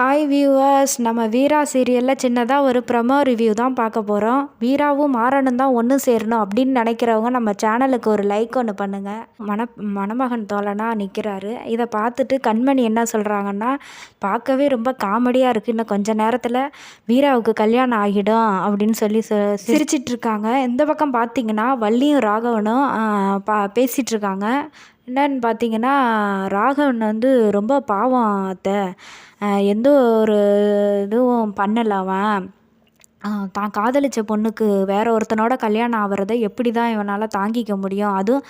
Hi viewers நம்ம வீரா சீரியலில் சின்னதாக ஒரு ப்ரமோ ரிவ்யூ தான் பார்க்க போகிறோம் வீராவும் மாறனும் தான் ஒன்று சேரணும் அப்படின்னு நினைக்கிறவங்க நம்ம சேனலுக்கு ஒரு லைக் ஒன்று பண்ணுங்கள் மண மணமகன் தோழனாக நிற்கிறாரு இதை பார்த்துட்டு கண்மணி என்ன சொல்கிறாங்கன்னா பார்க்கவே ரொம்ப காமெடியாக இருக்குது இன்னும் கொஞ்சம் நேரத்தில் வீராவுக்கு கல்யாணம் ஆகிடும் அப்படின்னு சொல்லி சிரிச்சிட்டு இருக்காங்க இந்த பக்கம் பார்த்தீங்கன்னா வள்ளியும் ராகவனும் பா பேசிகிட்டு இருக்காங்க என்னன்னு பார்த்தீங்கன்னா ராகவன் வந்து ரொம்ப பாவம் அத்தை. எந்த ஒரு இதுவும் பண்ணலை அவன். தான் காதலித்த பொண்ணுக்கு வேற ஒருத்தனோட கல்யாணம் ஆகிறத எப்படி தான் இவனால் தாங்கிக்க முடியும்? அதுவும்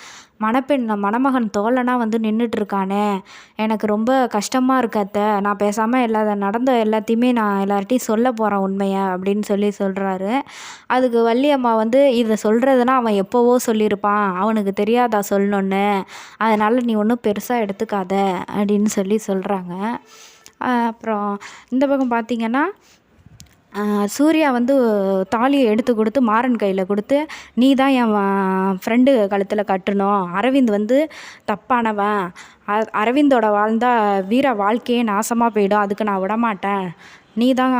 மணப்பெண் மணமகன் தோழனாக வந்து நின்றுட்டுருக்கானே எனக்கு ரொம்ப கஷ்டமாக இருக்கத்த நான் பேசாமல் எல்லா நடந்த எல்லாத்தையுமே நான் எல்லார்ட்டையும் சொல்ல போகிறேன் உண்மையை அப்படின்னு சொல்லி சொல்கிறாரு அதுக்கு வள்ளியம்மா வந்து இதை சொல்கிறதுனா அவன் எப்போவோ சொல்லியிருப்பான். அவனுக்கு தெரியாதா சொல்லணுன்னு அதனால் நீ ஒன்றும் பெருசாக எடுத்துக்காத அப்படின்னு சொல்லி சொல்கிறாங்க அப்புறம் இந்த பக்கம் பார்த்திங்கன்னா சூர்யா வந்து தாலியை எடுத்து கொடுத்து மாறன் கையில் கொடுத்து நீ தான் என் ஃப்ரெண்டு கழுத்தில் கட்டணும். அரவிந்த் வந்து தப்பானவன். அரவிந்தோட வாழ்ந்தால் வீர வாழ்க்கையே நாசமாக போயிடும். அதுக்கு நான் விடமாட்டேன். நீ தான்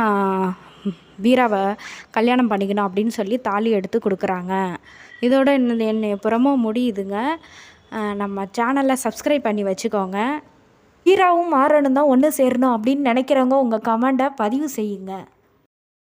வீராவை கல்யாணம் பண்ணிக்கணும். அப்படின்னு சொல்லி தாலி எடுத்து கொடுக்குறாங்க. இதோட என்ன என்னை புறமும் முடியுதுங்க. நம்ம சேனலை சப்ஸ்கிரைப் பண்ணி வச்சுக்கோங்க. ஹீராவும் மாறனும் தான் ஒன்று சேரணும் அப்படின்னு நினைக்கிறவங்க உங்கள் கமெண்டை பதிவு செய்யுங்க.